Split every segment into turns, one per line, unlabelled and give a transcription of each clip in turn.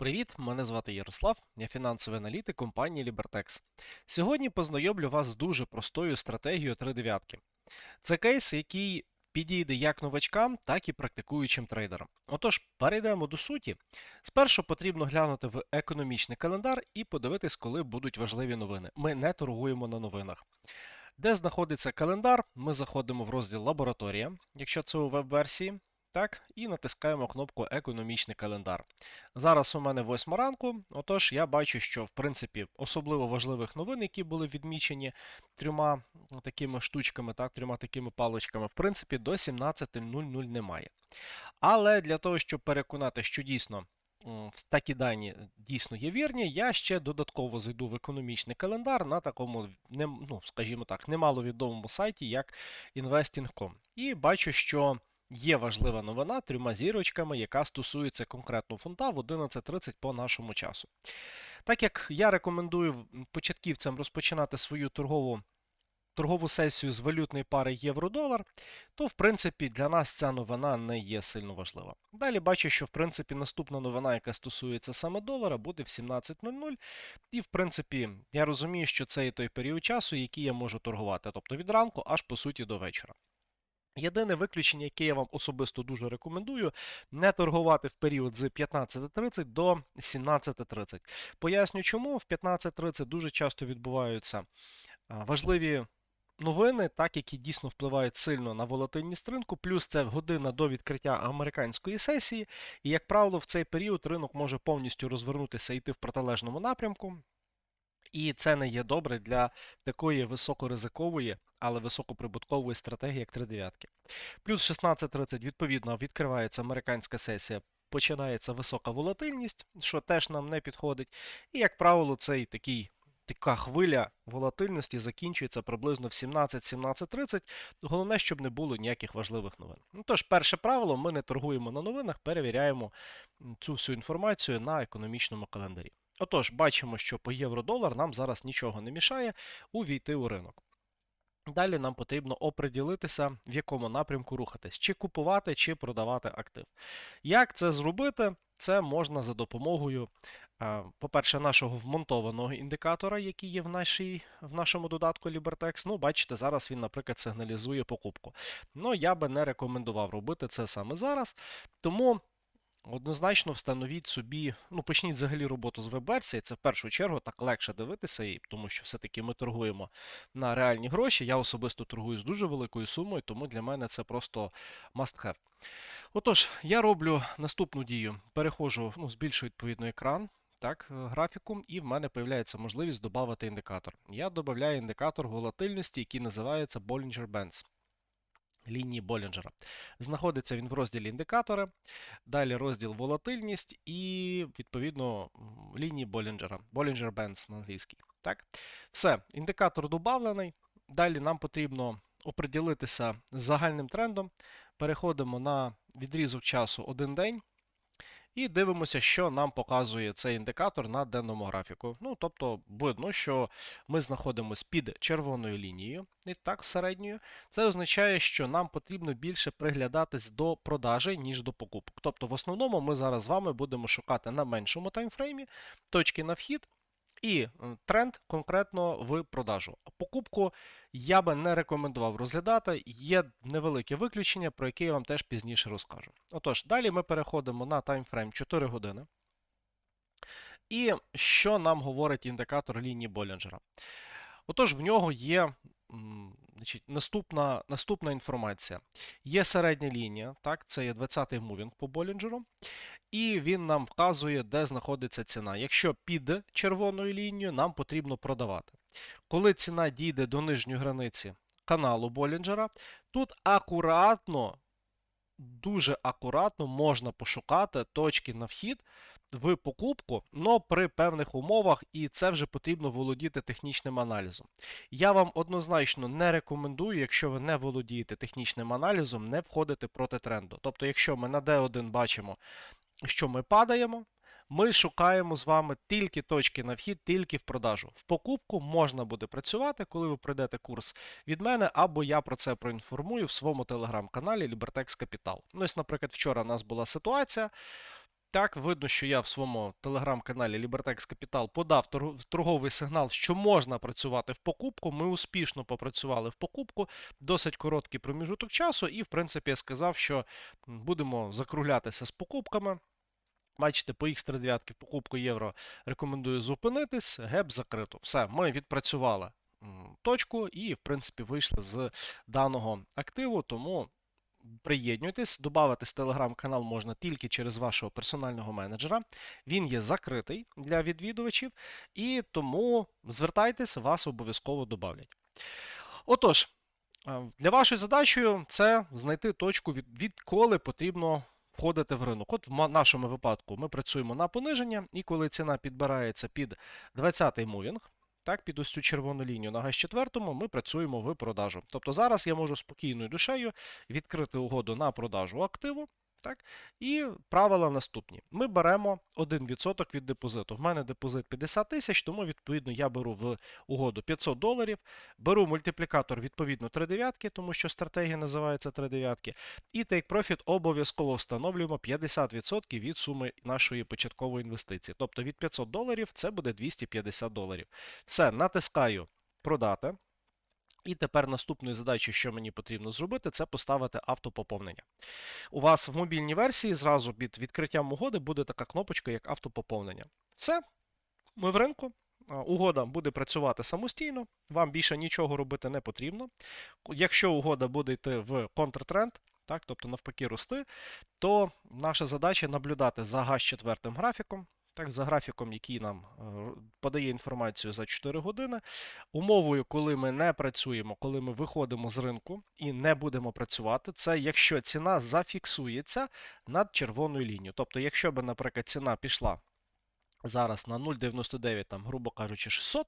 Привіт, мене звати Ярослав, я фінансовий аналітик компанії Libertex. Сьогодні познайомлю вас з дуже простою стратегією 3 дев'ятки. Це кейс, який підійде як новачкам, так і практикуючим трейдерам. Отож, перейдемо до суті. Спершу потрібно глянути в економічний календар і подивитись, коли будуть важливі новини. Ми не торгуємо на новинах. Де знаходиться календар, ми заходимо в розділ Лабораторія, якщо це у веб-версії. Так, і натискаємо кнопку Економічний календар. Зараз у мене 8 ранку, отож я бачу, що в принципі особливо важливих новин, які були відмічені трьома ну, такими штучками, так, трьома такими паличками, в принципі, до 17.00 немає. Але для того, щоб переконати, що дійсно такі дані дійсно є вірні, я ще додатково зайду в економічний календар на такому, ну, скажімо так, немаловідомому сайті, як Investing.com. І бачу, що Є важлива новина трьома зірочками, яка стосується конкретно фунта в 11.30 по нашому часу. Так як я рекомендую початківцям розпочинати свою торгову торгову сесію з валютної пари євро-долар, то в принципі для нас ця новина не є сильно важлива. Далі бачу, що в принципі наступна новина, яка стосується саме долара, буде в 17.00. І в принципі я розумію, що це і той період часу, який я можу торгувати, тобто від ранку аж по суті до вечора. Єдине виключення, яке я вам особисто дуже рекомендую, не торгувати в період з 15.30 до 17.30. Поясню, чому в 15.30 дуже часто відбуваються важливі новини, так які дійсно впливають сильно на волатильність ринку. Плюс це година до відкриття американської сесії. І, як правило, в цей період ринок може повністю розвернутися і йти в протилежному напрямку. І це не є добре для такої високоризикової, але високоприбуткової стратегії, як 3 дев'ятки. Плюс 16.30, відповідно, відкривається американська сесія, починається висока волатильність, що теж нам не підходить. І, як правило, цей такий. Така хвиля волатильності закінчується приблизно в 17-17.30. Головне, щоб не було ніяких важливих новин. Ну тож, перше правило, ми не торгуємо на новинах, перевіряємо цю всю інформацію на економічному календарі. Отож, бачимо, що по євро-долар нам зараз нічого не мішає увійти у ринок. Далі нам потрібно оприділитися, в якому напрямку рухатись, чи купувати, чи продавати актив. Як це зробити? Це можна за допомогою, е, по-перше, нашого вмонтованого індикатора, який є в, нашій, в нашому додатку Libertex. Ну, бачите, зараз він, наприклад, сигналізує покупку. Ну, я би не рекомендував робити це саме зараз. Тому Однозначно встановіть собі, ну почніть взагалі роботу з веб-версії, це в першу чергу так легше дивитися, і, тому що все-таки ми торгуємо на реальні гроші. Я особисто торгую з дуже великою сумою, тому для мене це просто must have. Отож, я роблю наступну дію. Переходжу, ну, збільшую відповідно екран. Так, е, графіку, і в мене з'являється можливість додати індикатор. Я додаю індикатор волатильності, який називається Bollinger Bands лінії Болінджера. Знаходиться він в розділі індикатори, далі розділ волатильність і, відповідно, лінії Болінджера. Bollinger Bands на англійській. Так? Все, індикатор додавлений. Далі нам потрібно оприділитися з загальним трендом. Переходимо на відрізок часу один день. І дивимося, що нам показує цей індикатор на денному графіку. Ну, тобто, видно, що ми знаходимося під червоною лінією, і так, середньою. Це означає, що нам потрібно більше приглядатись до продажі, ніж до покупок. Тобто, в основному ми зараз з вами будемо шукати на меншому таймфреймі точки на вхід. І е, тренд конкретно в продажу. Покупку я би не рекомендував розглядати. Є невелике виключення, про яке я вам теж пізніше розкажу. Отож, далі ми переходимо на таймфрейм 4 години. І що нам говорить індикатор лінії Болінджера? Отож, в нього є значить, наступна, наступна інформація. Є середня лінія, так, це є 20-й мувінг по Болінджеру. І він нам вказує, де знаходиться ціна. Якщо під червоною лінією, нам потрібно продавати. Коли ціна дійде до нижньої границі каналу Болінджера, тут акуратно, дуже акуратно можна пошукати точки на вхід в покупку, але при певних умовах, і це вже потрібно володіти технічним аналізом. Я вам однозначно не рекомендую, якщо ви не володієте технічним аналізом, не входити проти тренду. Тобто, якщо ми на D1 бачимо, що ми падаємо, ми шукаємо з вами тільки точки на вхід, тільки в продажу. В покупку можна буде працювати, коли ви пройдете курс від мене, або я про це проінформую в своєму телеграм-каналі Libertex Capital. Ну, ось, наприклад, вчора у нас була ситуація. Так, видно, що я в своєму телеграм-каналі Libertex Capital подав торговий сигнал, що можна працювати в покупку. Ми успішно попрацювали в покупку, досить короткий проміжуток часу, і, в принципі, я сказав, що будемо закруглятися з покупками. Бачите, по X39 покупку євро рекомендую зупинитись, геп закрито. Все, ми відпрацювали точку і, в принципі, вийшли з даного активу, тому приєднуйтесь, додатись телеграм-канал можна тільки через вашого персонального менеджера. Він є закритий для відвідувачів, і тому звертайтесь, вас обов'язково додавлять. Отож, для вашою задачею це знайти точку, відколи потрібно входити в ринок. От в нашому випадку ми працюємо на пониження, і коли ціна підбирається під 20-й мувінг, так, під ось цю червону лінію на ГАЗ-4 ми працюємо в продажу. Тобто зараз я можу спокійною душею відкрити угоду на продажу активу. Так? І правила наступні. Ми беремо 1% від депозиту. В мене депозит 50 тисяч, тому відповідно я беру в угоду 500 доларів, беру мультиплікатор відповідно 3 дев'ятки, тому що стратегія називається 3 дев'ятки. І Take Profit обов'язково встановлюємо 50% від суми нашої початкової інвестиції. Тобто від 500 доларів це буде 250 доларів. Все, натискаю продати. І тепер наступною задачею, що мені потрібно зробити, це поставити автопоповнення. У вас в мобільній версії зразу під відкриттям угоди буде така кнопочка, як автопоповнення. Все, ми в ринку. Угода буде працювати самостійно, вам більше нічого робити не потрібно. Якщо угода буде йти в контртренд, так, тобто навпаки рости, то наша задача наблюдати за газ четвертим графіком, так, за графіком, який нам е, подає інформацію за 4 години. Умовою, коли ми не працюємо, коли ми виходимо з ринку і не будемо працювати, це якщо ціна зафіксується над червоною лінією. Тобто, якщо би, наприклад, ціна пішла зараз на 0,99, там, грубо кажучи, 600,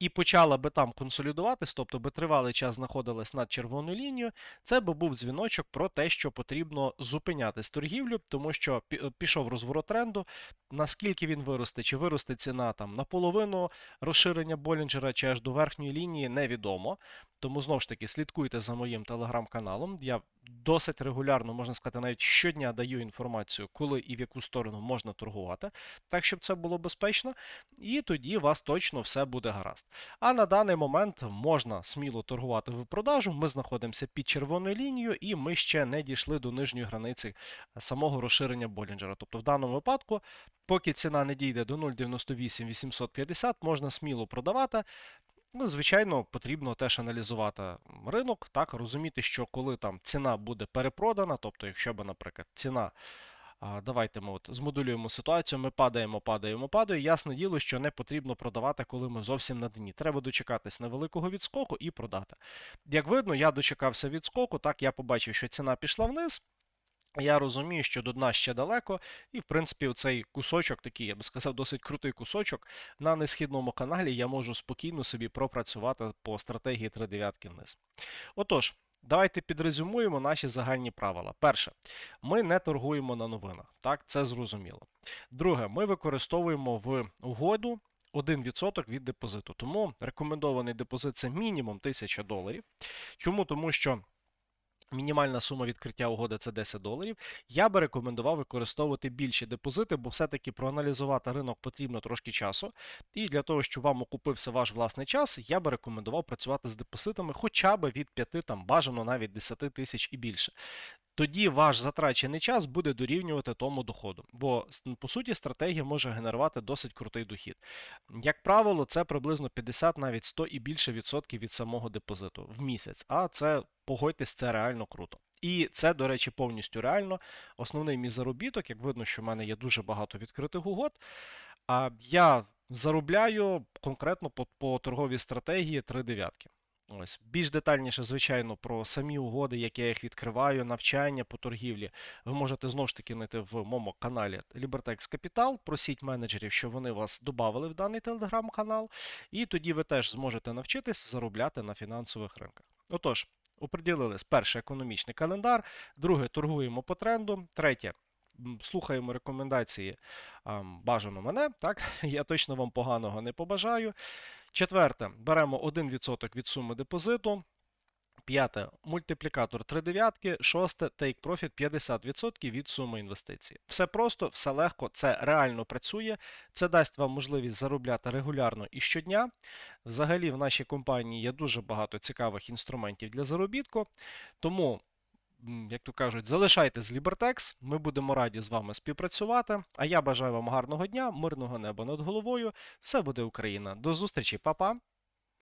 і почала би там консолідуватись, тобто би тривалий час знаходилась над червоною лінією, це би був дзвіночок про те, що потрібно зупиняти з торгівлю, тому що е, пішов розворот тренду. Наскільки він виросте, чи виросте ціна там наполовину розширення Болінджера, чи аж до верхньої лінії, невідомо. Тому знову ж таки слідкуйте за моїм телеграм-каналом. Я досить регулярно, можна сказати, навіть щодня даю інформацію, коли і в яку сторону можна торгувати, так щоб це було безпечно. І тоді у вас точно все буде гаразд. А на даний момент можна сміло торгувати в продажу. Ми знаходимося під червоною лінією, і ми ще не дійшли до нижньої границі самого розширення Болінджера. Тобто, в даному випадку, поки ціна не дійде до 0,98 850, можна сміло продавати. Ну, звичайно, потрібно теж аналізувати ринок, так, розуміти, що коли там ціна буде перепродана, тобто, якщо б, наприклад, ціна Давайте ми от змодулюємо ситуацію. Ми падаємо, падаємо, падаємо. Ясне діло, що не потрібно продавати, коли ми зовсім на дні. Треба дочекатись невеликого відскоку і продати. Як видно, я дочекався відскоку, так я побачив, що ціна пішла вниз. Я розумію, що до дна ще далеко, і в принципі, цей кусочок, такий, я би сказав, досить крутий кусочок на несхідному каналі я можу спокійно собі пропрацювати по стратегії 3 дев'ятки вниз. Отож, давайте підрезюмуємо наші загальні правила. Перше, ми не торгуємо на новинах. Так, це зрозуміло. Друге, ми використовуємо в угоду 1% від депозиту. Тому рекомендований депозит це мінімум 1000 доларів. Чому? Тому що. Мінімальна сума відкриття угоди це 10 доларів. Я би рекомендував використовувати більші депозити, бо все-таки проаналізувати ринок потрібно трошки часу. І для того, щоб вам окупився ваш власний час, я би рекомендував працювати з депозитами хоча б від 5, там бажано навіть 10 тисяч і більше. Тоді ваш затрачений час буде дорівнювати тому доходу. Бо по суті стратегія може генерувати досить крутий дохід. Як правило, це приблизно 50, навіть 100 і більше відсотків від самого депозиту в місяць. А це погодьтесь, це реально круто. І це, до речі, повністю реально. Основний мій заробіток, як видно, що в мене є дуже багато відкритих угод. А я заробляю конкретно по, по торговій стратегії 3 дев'ятки. Ось більш детальніше, звичайно, про самі угоди, як я їх відкриваю, навчання по торгівлі. Ви можете знову ж таки знайти в моєму каналі Libertex Capital. Просіть менеджерів, щоб вони вас додали в даний телеграм-канал, і тоді ви теж зможете навчитись заробляти на фінансових ринках. Отож, оприділились перше економічний календар, друге торгуємо по тренду, третє. Слухаємо рекомендації бажано мене, так? Я точно вам поганого не побажаю. Четверте, беремо 1% від суми депозиту, П'яте мультиплікатор 3 дев'ятки. Шосте take profit 50% від суми інвестицій. Все просто, все легко, це реально працює. Це дасть вам можливість заробляти регулярно і щодня. Взагалі, в нашій компанії є дуже багато цікавих інструментів для заробітку. Тому, як то кажуть, залишайтесь з Libertex, ми будемо раді з вами співпрацювати. А я бажаю вам гарного дня, мирного неба над головою. Все буде Україна. До зустрічі, па-па!